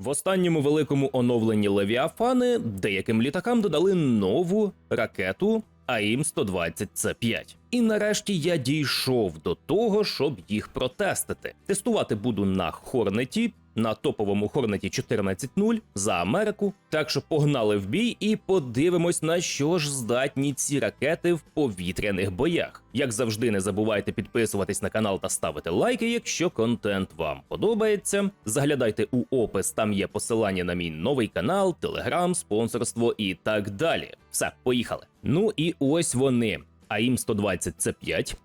В останньому великому оновленні Левіафани деяким літакам додали нову ракету АІМ 120 с 5 І нарешті я дійшов до того, щоб їх протестити. Тестувати буду на Хорнеті, на топовому Хорнеті 14.0 за Америку. Так що погнали в бій і подивимось, на що ж здатні ці ракети в повітряних боях. Як завжди, не забувайте підписуватись на канал та ставити лайки, якщо контент вам подобається. Заглядайте у опис, там є посилання на мій новий канал, телеграм, спонсорство і так далі. Все, поїхали. Ну і ось вони. АІМ 120 це 5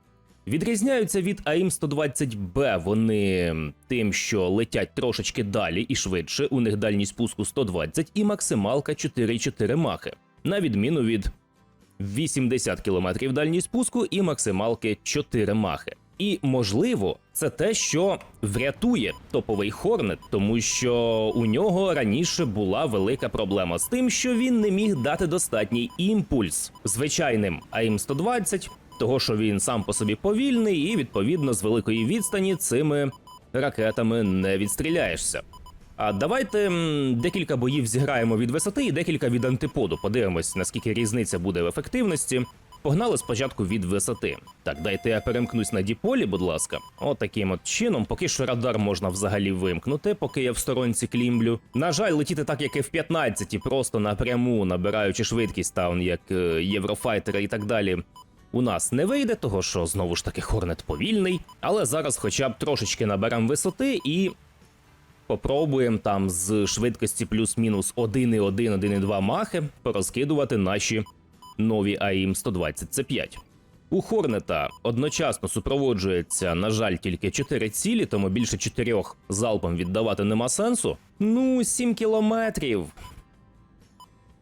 Відрізняються від АІМ 120Б вони тим, що летять трошечки далі і швидше. У них дальність спуску 120 і максималка 4,4 махи, на відміну від 80 км дальність спуску і максималки 4 махи. І можливо, це те, що врятує топовий Хорнет, тому що у нього раніше була велика проблема з тим, що він не міг дати достатній імпульс звичайним АІМ 120 того, що він сам по собі повільний, і відповідно з великої відстані цими ракетами не відстріляєшся. А давайте декілька боїв зіграємо від висоти і декілька від антиподу. Подивимось, наскільки різниця буде в ефективності. Погнали спочатку від висоти. Так, дайте я перемкнусь на діполі, будь ласка. От таким от чином. Поки що радар можна взагалі вимкнути, поки я в сторонці клімблю. На жаль, летіти так, як і в 15, просто напряму, набираючи швидкість там, як е, єврофайтери і так далі. У нас не вийде, того що знову ж таки Хорнет повільний, але зараз хоча б трошечки наберемо висоти і попробуємо там з швидкості плюс-мінус 1,1, 1,2 махи порозкидувати наші нові АІМ 120 c 5 У Хорнета одночасно супроводжується, на жаль, тільки 4 цілі, тому більше 4 залпом віддавати нема сенсу. Ну, 7 кілометрів.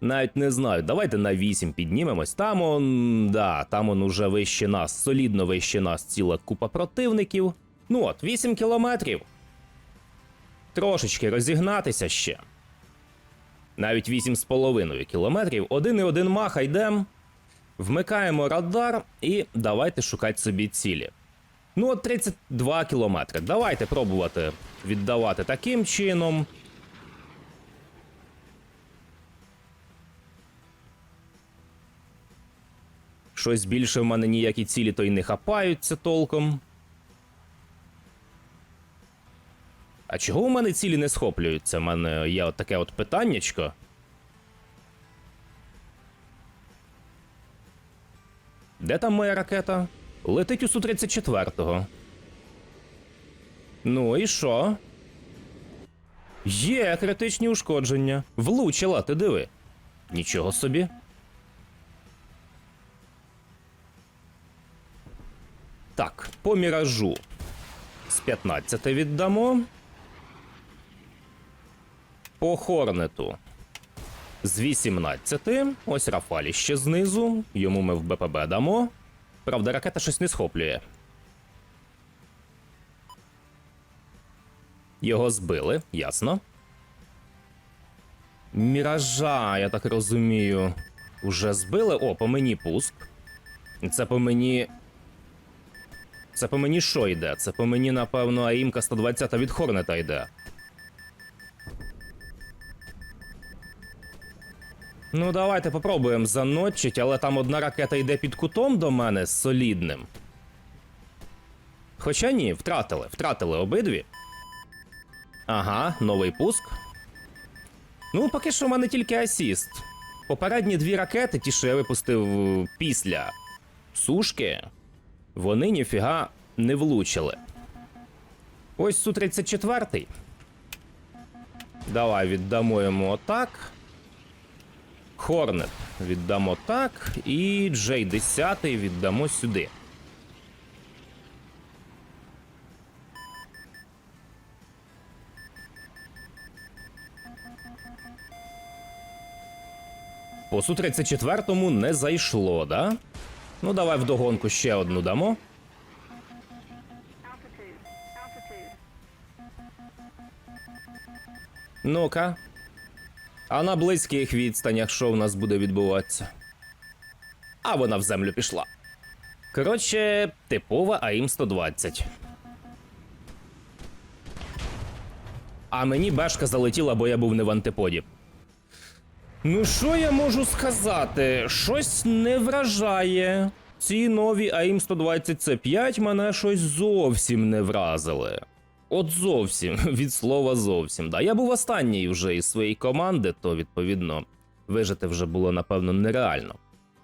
Навіть не знаю, давайте на 8 піднімемось. Там он, да, там он уже вище нас, солідно вище нас ціла купа противників. Ну от, 8 кілометрів. Трошечки розігнатися ще. Навіть 8,5 кілометрів. Один і один маха йдем. Вмикаємо радар і давайте шукати собі цілі. Ну, от 32 кілометри. Давайте пробувати віддавати таким чином. Щось більше в мене ніякі цілі то й не хапаються толком. А чого у мене цілі не схоплюються? У мене є от таке от питаннячко. Де там моя ракета? Летить у Су-34-го. Ну і що? Є критичні ушкодження. Влучила, ти диви. Нічого собі. Так, по міражу. З 15 віддамо. По Хорнету. З 18. Ось Рафалі ще знизу. Йому ми в БПБ дамо. Правда, ракета щось не схоплює. Його збили, ясно. Міража, я так розумію. Уже збили. О, по мені пуск. Це по мені. Це по мені що йде? Це по мені, напевно, АІМка 120 від Хорнета йде. Ну, давайте попробуємо заночить, але там одна ракета йде під кутом до мене з солідним. Хоча ні, втратили, втратили обидві. Ага, новий пуск. Ну, поки що в мене тільки асіст. Попередні дві ракети, ті, що я випустив е, після сушки, вони ніфіга не влучили. Ось Су-34. Давай віддамо йому отак. Хорнет віддамо так. І J10 віддамо сюди. По Су-34 не зайшло, да? Ну, давай вдогонку ще одну дамо. Ну-ка. А на близьких відстанях що в нас буде відбуватися? А вона в землю пішла. Коротше, типова АІМ 120. А мені бешка залетіла, бо я був не в антиподі. Ну, що я можу сказати? Щось не вражає. Ці нові АІМ 120 c 5 мене щось зовсім не вразили. От зовсім, від слова зовсім. Да, я був останній вже із своєї команди, то відповідно вижити вже було напевно нереально.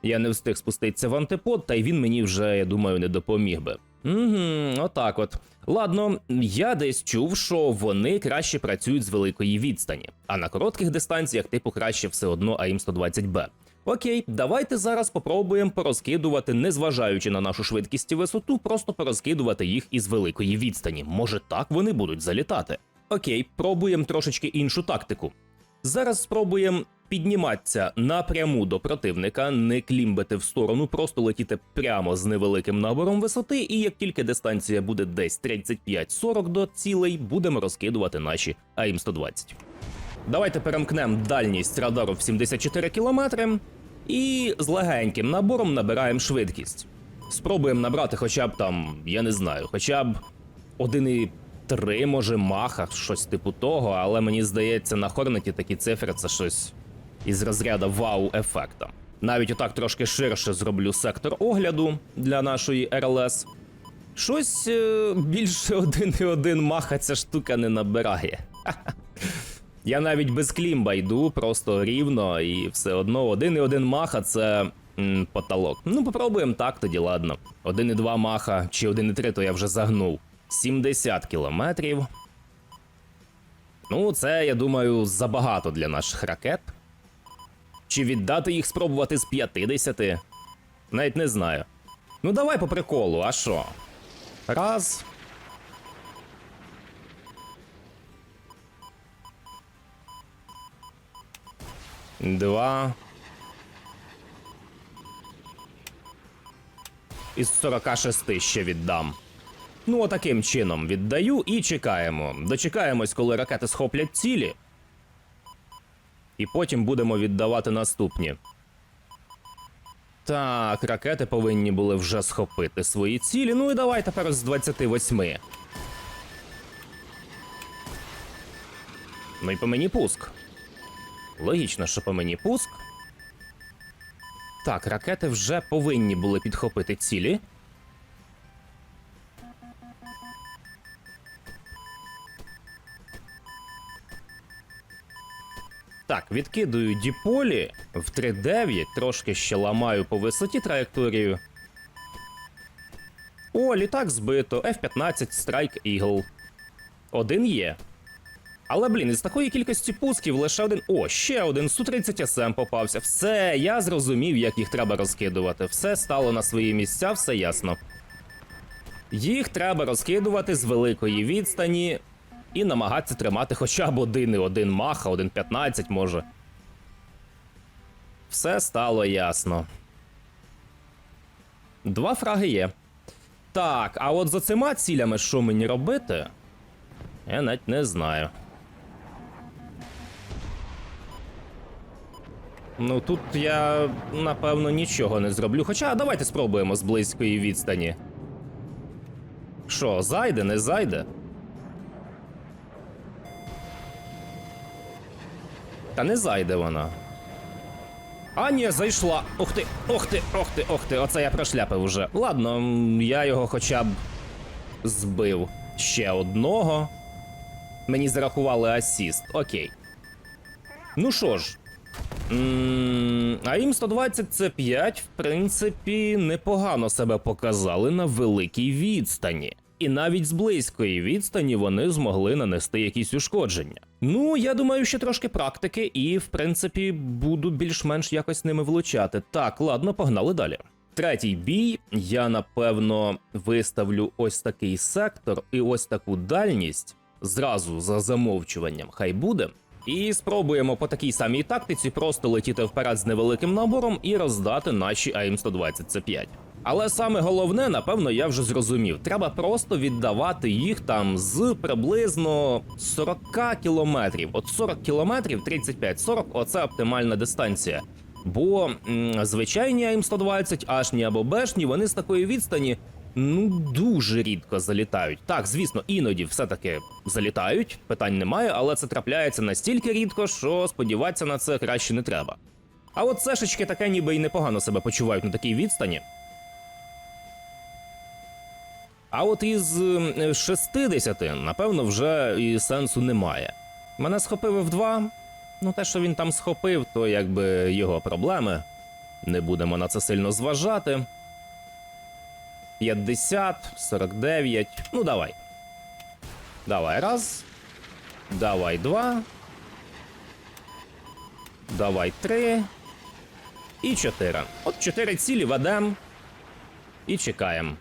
Я не встиг спуститися в антипод, та й він мені вже, я думаю, не допоміг би. Угу, отак от. Ладно, я десь чув, що вони краще працюють з великої відстані, а на коротких дистанціях, типу, краще все одно АІМ 120Б. Окей, давайте зараз попробуємо порозкидувати, незважаючи на нашу швидкість і висоту, просто порозкидувати їх із великої відстані. Може так вони будуть залітати. Окей, пробуємо трошечки іншу тактику. Зараз спробуємо підніматися напряму до противника, не клімбити в сторону, просто летіти прямо з невеликим набором висоти, і як тільки дистанція буде десь 35-40 до цілей, будемо розкидувати наші АІМ-120. Давайте перемкнемо дальність радару в 74 км і з легеньким набором набираємо швидкість. Спробуємо набрати хоча б там, я не знаю, хоча б 1,3, може, маха, щось типу того, але мені здається, на Хорнеті такі цифри це щось із розряду вау-ефекта. Навіть отак трошки ширше зроблю сектор огляду для нашої РЛС. Щось е, більше 1,1 маха ця штука не набирає. Я навіть без клімба йду, просто рівно, і все одно 1,1 маха це м, потолок. Ну, попробуємо так, тоді ладно. 1,2 маха чи 1,3 то я вже загнув. 70 кілометрів. Ну, це, я думаю, забагато для наших ракет. Чи віддати їх спробувати з 50? Навіть не знаю. Ну, давай по приколу, а що? Раз. Два. Із 46 ще віддам. Ну, отаким чином віддаю і чекаємо. Дочекаємось, коли ракети схоплять цілі. І потім будемо віддавати наступні. Так, ракети повинні були вже схопити свої цілі. Ну і давай тепер з 28. Ну і по мені пуск. Логічно, що по мені пуск. Так, ракети вже повинні були підхопити цілі. Так, відкидую діполі в 3.9, трошки ще ламаю по висоті траєкторію. О, літак збито, F-15 Strike Eagle. Один є. Але, блін, із такої кількості пусків лише один. О, ще один Су-30 СМ попався. Все, я зрозумів, як їх треба розкидувати. Все стало на свої місця, все ясно. Їх треба розкидувати з великої відстані і намагатися тримати хоча б один і один маха, один 15 може. Все стало ясно. Два фраги є. Так, а от за цими цілями що мені робити? Я навіть не знаю. Ну тут я напевно нічого не зроблю. Хоча давайте спробуємо з близької відстані. Що, зайде, не зайде? Та не зайде вона. А ні, зайшла. Ух ти, ух ти, ух ти, ух ти. Оце я прошляпив уже. Ладно, я його хоча б збив ще одного. Мені зарахували асіст. Окей. Ну що ж. А їм 120 це 5, в принципі, непогано себе показали на великій відстані. І навіть з близької відстані вони змогли нанести якісь ушкодження. Ну, я думаю, ще трошки практики, і в принципі буду більш-менш якось ними влучати. Так, ладно, погнали далі. Третій бій. Я напевно виставлю ось такий сектор і ось таку дальність зразу за замовчуванням. Хай буде. І спробуємо по такій самій тактиці просто летіти вперед з невеликим набором і роздати наші АІМ 120 c 5 Але саме головне, напевно, я вже зрозумів. Треба просто віддавати їх там з приблизно 40 кілометрів. От 40 кілометрів, 35-40 – оце оптимальна дистанція. Бо звичайні АІМ 120 ашні або бешні, вони з такої відстані Ну, дуже рідко залітають. Так, звісно, іноді все-таки залітають, питань немає, але це трапляється настільки рідко, що сподіватися на це краще не треба. А от сешечки таке ніби й непогано себе почувають на такій відстані. А от із ем, 60, напевно, вже і сенсу немає. Мене схопив в 2 Ну, те, що він там схопив, то якби його проблеми. Не будемо на це сильно зважати. 50, 49. Ну, давай. Давай раз. Давай два. Давай три. І чотири. От чотири цілі ведем. І чекаємо.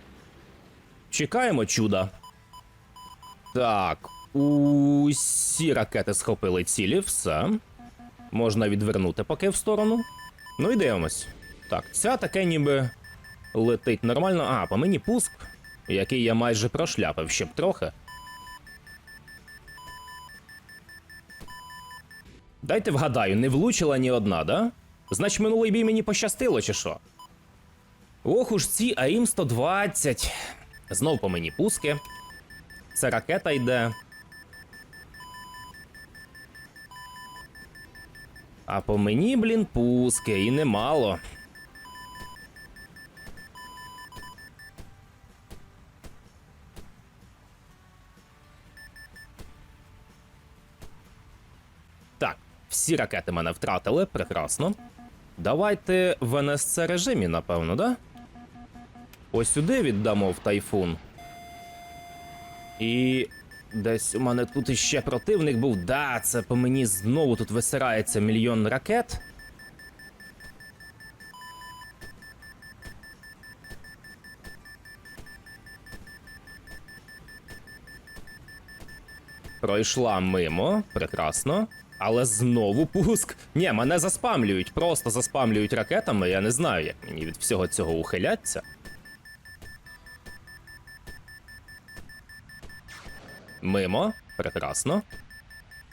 Чекаємо чуда. Так. Усі ракети схопили цілі, все. Можна відвернути поки в сторону. Ну і дивимось. Так, ця таке ніби летить нормально. А, по мені пуск, який я майже прошляпив ще б трохи. Дайте вгадаю, не влучила ні одна, да? Значить, минулий бій мені пощастило, чи що? Ох уж ці АІМ 120. Знов по мені пуски. Це ракета йде. А по мені, блін, пуски, і немало. Так, всі ракети мене втратили, прекрасно. Давайте в НСЦ режимі, напевно, да? Ось сюди віддамо в тайфун. І десь у мене тут іще противник був. Да, це по мені знову тут висирається мільйон ракет. Пройшла мимо, прекрасно. Але знову пуск. Ні, мене заспамлюють, просто заспамлюють ракетами. Я не знаю, як мені від всього цього ухиляться. Мимо, прекрасно.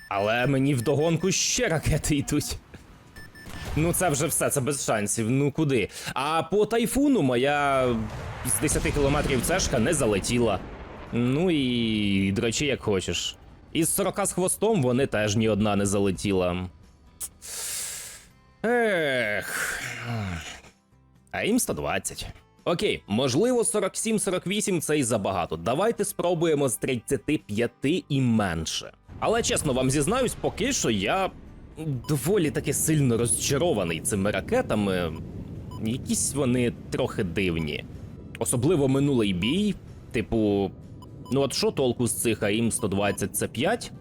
Але мені вдогонку ще ракети йдуть. Ну, це вже все, це без шансів. Ну куди? А по тайфуну моя з 10 кілометрів цешка не залетіла. Ну і до речі, як хочеш. Із 40 з хвостом вони теж ні одна не залетіла. Ех. А їм 120. Окей, можливо, 47-48 це і забагато. Давайте спробуємо з 35 і менше. Але чесно вам зізнаюсь, поки що я доволі таки сильно розчарований цими ракетами. Якісь вони трохи дивні. Особливо минулий бій. Типу, ну от що толку з цих АІМ 120 це 5?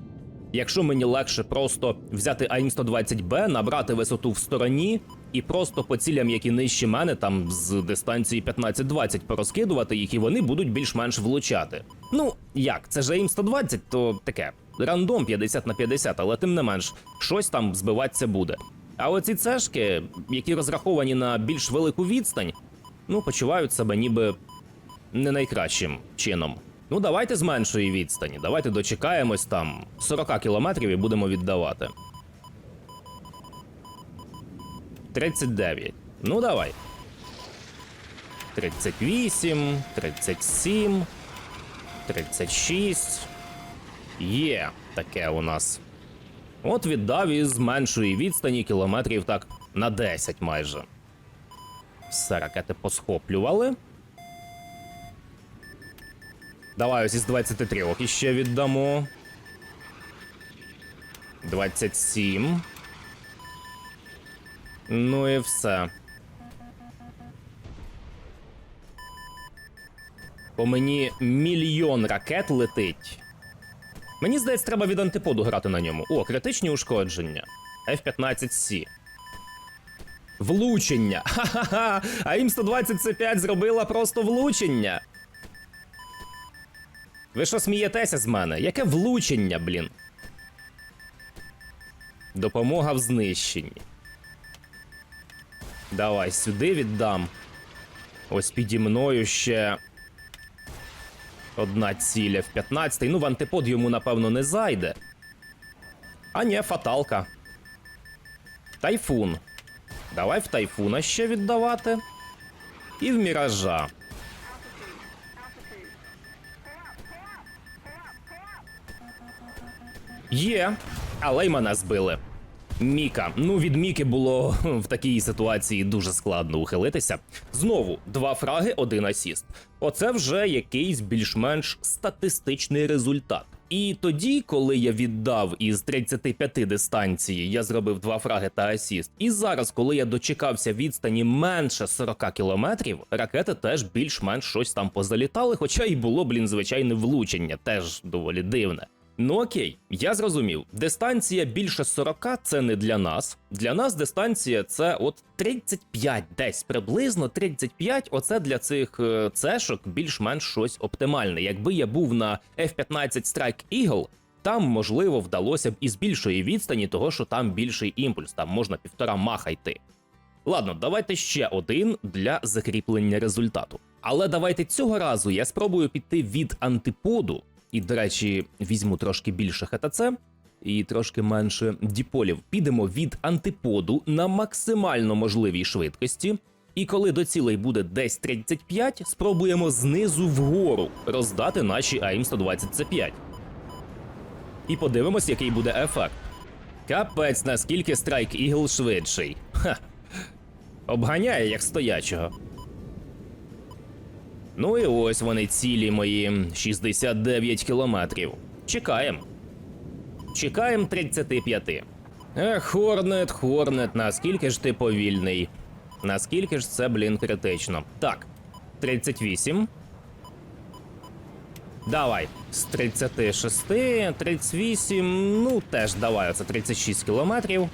Якщо мені легше просто взяти АІМ 120Б, набрати висоту в стороні і просто по цілям, які нижче мене, там з дистанції 15-20 порозкидувати їх, і вони будуть більш-менш влучати. Ну як, це ж АІМ 120, то таке. Рандом 50 на 50, але тим не менш, щось там збиватися буде. А оці цешки, які розраховані на більш велику відстань, ну почувають себе ніби не найкращим чином. Ну, давайте з меншої відстані. Давайте дочекаємось там 40 кілометрів і будемо віддавати. 39. Ну, давай. 38, 37, 36. Є таке у нас. От віддав із меншої відстані кілометрів так на 10 майже. Все ракети посхоплювали. Давай ось із 23 іще віддамо. 27. Ну і все. По мені мільйон ракет летить. Мені здається, треба від антиподу грати на ньому. О, критичні ушкодження. F-15C. Влучення. Ха-ха-ха! А їм 120 c 5 зробила просто влучення. Ви що смієтеся з мене? Яке влучення, блін? Допомога в знищенні. Давай сюди віддам. Ось піді мною ще одна ціля в 15-й. Ну, в антипод йому, напевно, не зайде. А ні, фаталка. Тайфун. Давай в тайфуна ще віддавати. І в міража. Є, але й мене збили. Міка. Ну, від Міки було в такій ситуації дуже складно ухилитися. Знову два фраги, один асіст. Оце вже якийсь більш-менш статистичний результат. І тоді, коли я віддав із 35 дистанції, я зробив два фраги та асіст. І зараз, коли я дочекався відстані менше 40 кілометрів, ракети теж більш-менш щось там позалітали, хоча й було, блін, звичайне влучення, теж доволі дивне. Ну окей, я зрозумів. Дистанція більше 40 це не для нас. Для нас дистанція це от 35, десь приблизно 35. Оце для цих е, цешок більш-менш щось оптимальне. Якби я був на F-15 Strike Eagle, там можливо вдалося б із більшої відстані, того що там більший імпульс, там можна півтора маха йти. Ладно, давайте ще один для закріплення результату. Але давайте цього разу я спробую піти від антиподу. І, до речі, візьму трошки більше ХТЦ і трошки менше діполів. Підемо від антиподу на максимально можливій швидкості. І коли до цілей буде десь 35, спробуємо знизу вгору роздати наші АІМ-120С5. І подивимось, який буде ефект. Капець, наскільки страйк Ігл швидший. Ха. Обганяє як стоячого. Ну і ось вони цілі мої 69 кілометрів. Чекаємо. Чекаємо 35. Ех, Хорнет, Хорнет, наскільки ж ти повільний? Наскільки ж це, блін, критично? Так, 38. Давай. З 36, 38, ну теж давай, оце 36 кілометрів.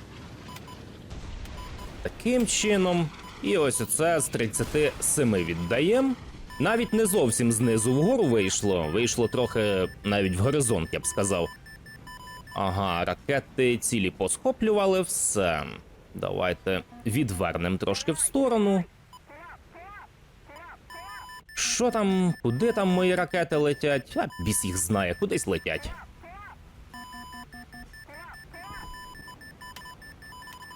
Таким чином. І ось оце з 37 віддаємо. Навіть не зовсім знизу вгору вийшло, вийшло трохи навіть в горизонт, я б сказав. Ага, ракети цілі посхоплювали все. Давайте відвернемо трошки в сторону. Що там, куди там мої ракети летять? А біс їх знає, кудись летять.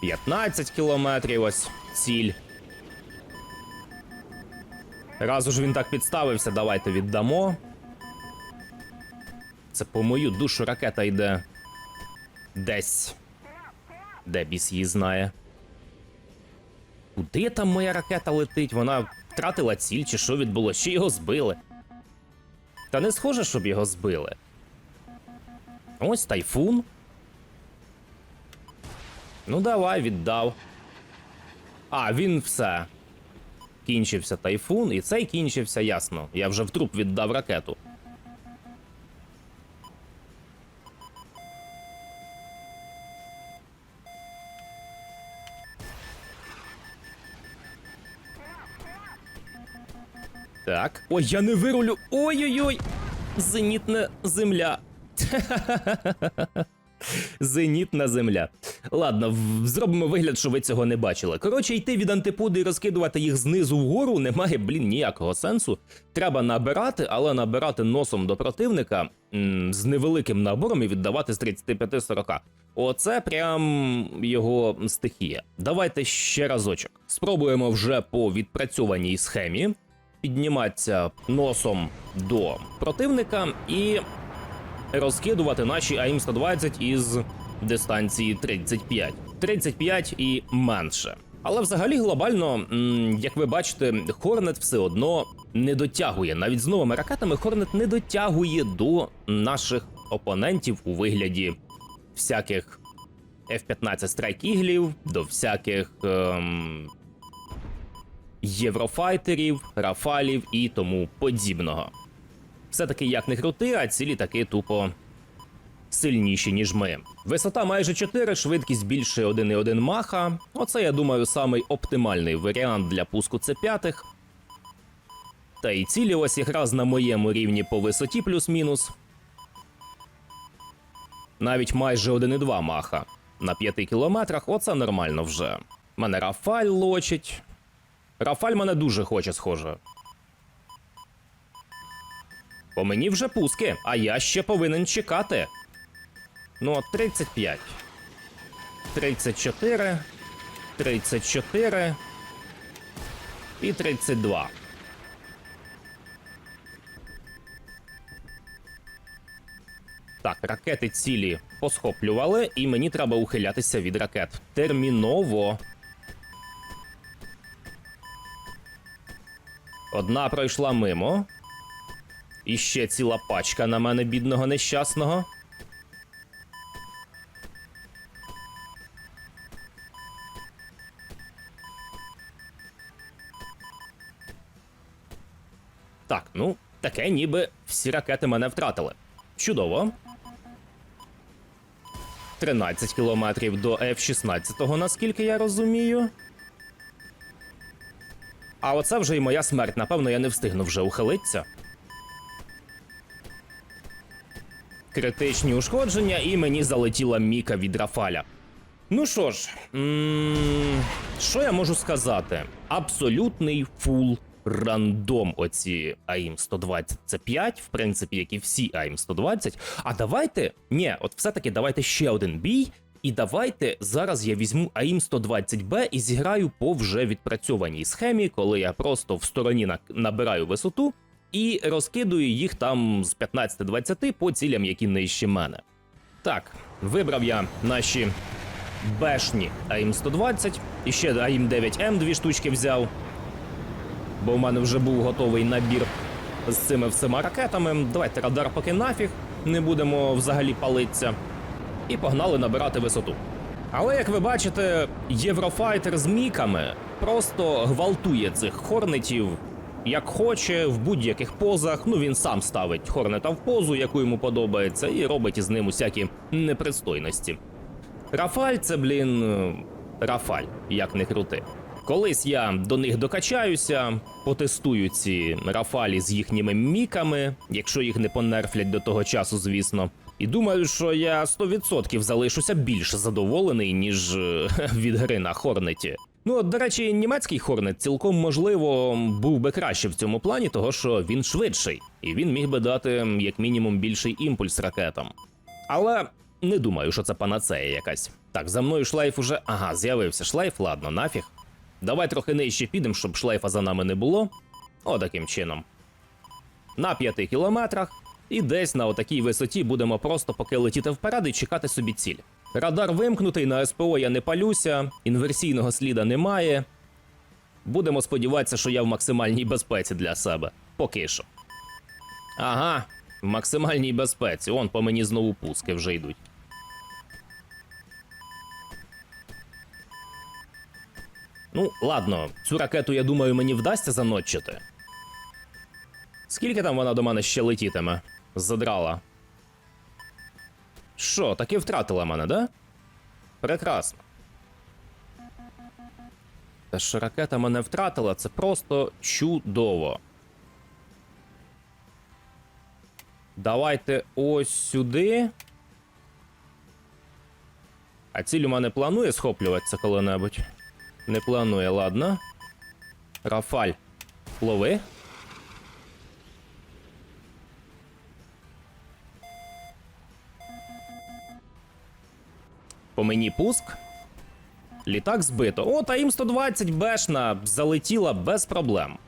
15 кілометрів ось ціль. Раз уж він так підставився, давайте віддамо. Це по мою душу ракета йде. Десь. Де біс її знає. Куди там моя ракета летить? Вона втратила ціль, чи що відбулося? Чи його збили? Та не схоже, щоб його збили. Ось тайфун. Ну, давай, віддав. А, він все. Кінчився тайфун, і цей кінчився ясно. Я вже в труп віддав ракету. Так. Ой, я не вирулю. Ой-ой-ой! Зенітна земля. Зенітна земля. Ладно, зробимо вигляд, що ви цього не бачили. Коротше, йти від антиподи і розкидувати їх знизу вгору немає, блін, ніякого сенсу. Треба набирати, але набирати носом до противника з невеликим набором і віддавати з 35-40. Оце прям його стихія. Давайте ще разочок. Спробуємо вже по відпрацьованій схемі підніматися носом до противника і розкидувати наші АІМ-120 із дистанції 35. 35 і менше. Але взагалі глобально, як ви бачите, Хорнет все одно не дотягує. Навіть з новими ракетами Хорнет не дотягує до наших опонентів у вигляді всяких F-15 Strike Іглів, до всяких ем, єврофайтерів, рафалів і тому подібного. Все-таки як не крути, а цілі таки тупо сильніші, ніж ми. Висота майже 4, швидкість більше 1,1 маха. Оце, я думаю, самий оптимальний варіант для пуску С5. Та й цілі ось якраз на моєму рівні по висоті плюс-мінус. Навіть майже 1,2 маха. На 5 кілометрах оце нормально вже. Мене Рафаль лочить. Рафаль мене дуже хоче, схоже. По мені вже пуски, а я ще повинен чекати. Ну, от 35. 34. 34. І 32. Так, ракети цілі посхоплювали, і мені треба ухилятися від ракет. Терміново. Одна пройшла мимо. І ще ціла пачка на мене, бідного нещасного. Так, ну, таке ніби всі ракети мене втратили. Чудово. 13 кілометрів до F-16, наскільки я розумію. А оце вже і моя смерть. Напевно, я не встигну вже ухилитися. Критичні ушкодження, і мені залетіла міка від Рафаля. Ну що ж, що я можу сказати? Абсолютний фул рандом оці АІМ 120 це 5, в принципі, як і всі АІМ 120. А давайте, ні, от все-таки давайте ще один бій. І давайте зараз я візьму АІМ 120Б і зіграю по вже відпрацьованій схемі, коли я просто в стороні набираю висоту і розкидую їх там з 15-20 по цілям, які нижче мене. Так, вибрав я наші бешні АІМ 120 і ще АІМ 9М дві штучки взяв. Бо в мене вже був готовий набір з цими всіма ракетами. Давайте радар поки нафіг, не будемо взагалі палитися. І погнали набирати висоту. Але як ви бачите, Єврофайтер з міками просто гвалтує цих хорнетів як хоче, в будь-яких позах. Ну він сам ставить хорнета в позу, яку йому подобається, і робить із ним усякі непристойності. Рафаль це, блін, е, Рафаль, як не крути. Колись я до них докачаюся, потестую ці рафалі з їхніми міками, якщо їх не понерфлять до того часу, звісно. І думаю, що я 100% залишуся більш задоволений, ніж е, від гри на Хорнеті. Ну, от, до речі, німецький Хорнет цілком можливо був би краще в цьому плані, того що він швидший, і він міг би дати як мінімум більший імпульс ракетам. Але не думаю, що це панацея якась. Так, за мною шлейф уже. Ага, з'явився шлейф, ладно, нафіг. Давай трохи нижче підемо, щоб шлейфа за нами не було. О, таким чином. На п'яти кілометрах, і десь на отакій висоті будемо просто поки летіти вперед і чекати собі ціль. Радар вимкнутий, на СПО я не палюся, інверсійного сліда немає. Будемо сподіватися, що я в максимальній безпеці для себе. Поки що. Ага, в максимальній безпеці. Он по мені знову пуски вже йдуть. Ну, ладно, цю ракету, я думаю, мені вдасться заночити. Скільки там вона до мене ще летітиме? Задрала. Що, таки втратила мене, да? Прекрасно. Те, що ракета мене втратила, це просто чудово. Давайте ось сюди. А ціль у мене планує схоплюватися коли-небудь? Не планує, ладно. Рафаль. Лови. По мені пуск. Літак збито. О, та їм 120 бешна залетіла без проблем.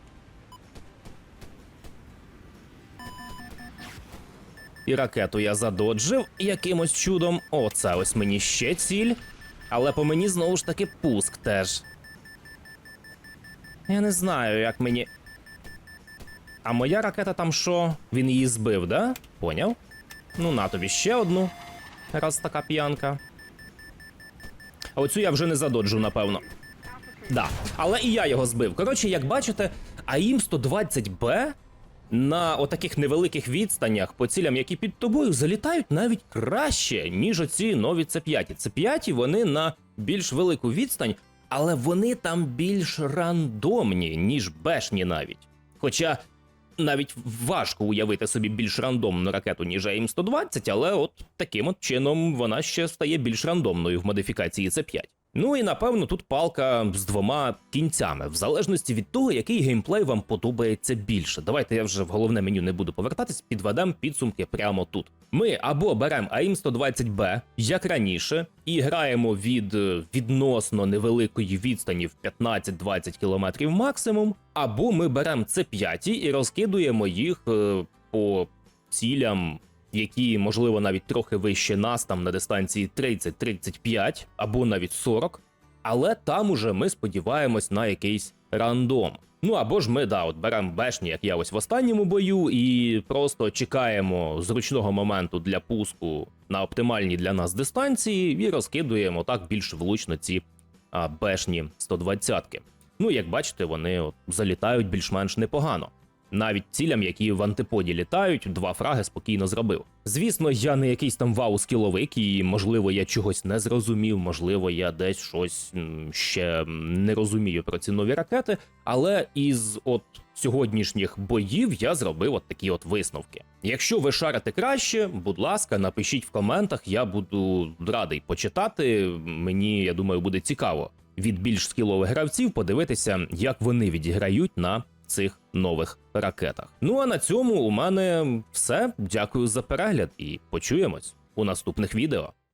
І ракету я задоджив якимось чудом. О, це ось мені ще ціль. Але по мені знову ж таки пуск теж. Я не знаю, як мені. А моя ракета там що? Він її збив, да? Поняв? Ну, на тобі ще одну. Раз така п'янка. А оцю я вже не задоджу, напевно. Да. Але і я його збив. Коротше, як бачите, АІМ 120Б на отаких невеликих відстанях по цілям, які під тобою, залітають навіть краще, ніж оці нові С5. С5 вони на більш велику відстань, але вони там більш рандомні, ніж бешні навіть. Хоча навіть важко уявити собі більш рандомну ракету, ніж АІМ 120, але от таким от чином вона ще стає більш рандомною в модифікації С5. Ну і напевно тут палка з двома кінцями, в залежності від того, який геймплей вам подобається більше. Давайте я вже в головне меню не буду повертатись, підведемо підсумки прямо тут. Ми або беремо AIM 120B, як раніше, і граємо від е, відносно невеликої відстані в 15-20 км максимум, або ми беремо C5 і розкидуємо їх е, по цілям які, можливо, навіть трохи вище нас, там на дистанції 30-35 або навіть 40. Але там уже ми сподіваємось на якийсь рандом. Ну або ж ми да, от беремо бешні, як я ось в останньому бою, і просто чекаємо зручного моменту для пуску на оптимальній для нас дистанції і розкидуємо так більш влучно ці а, бешні 120-ки. Ну, як бачите, вони от, залітають більш-менш непогано. Навіть цілям, які в антиподі літають, два фраги спокійно зробив. Звісно, я не якийсь там вау-скіловик, і можливо я чогось не зрозумів, можливо, я десь щось ще не розумію про ці нові ракети. Але із от сьогоднішніх боїв я зробив от такі от висновки. Якщо ви шарите краще, будь ласка, напишіть в коментах, я буду радий почитати. Мені я думаю, буде цікаво від більш скілових гравців подивитися, як вони відіграють на цих нових ракетах. Ну а на цьому у мене все. Дякую за перегляд і почуємось у наступних відео.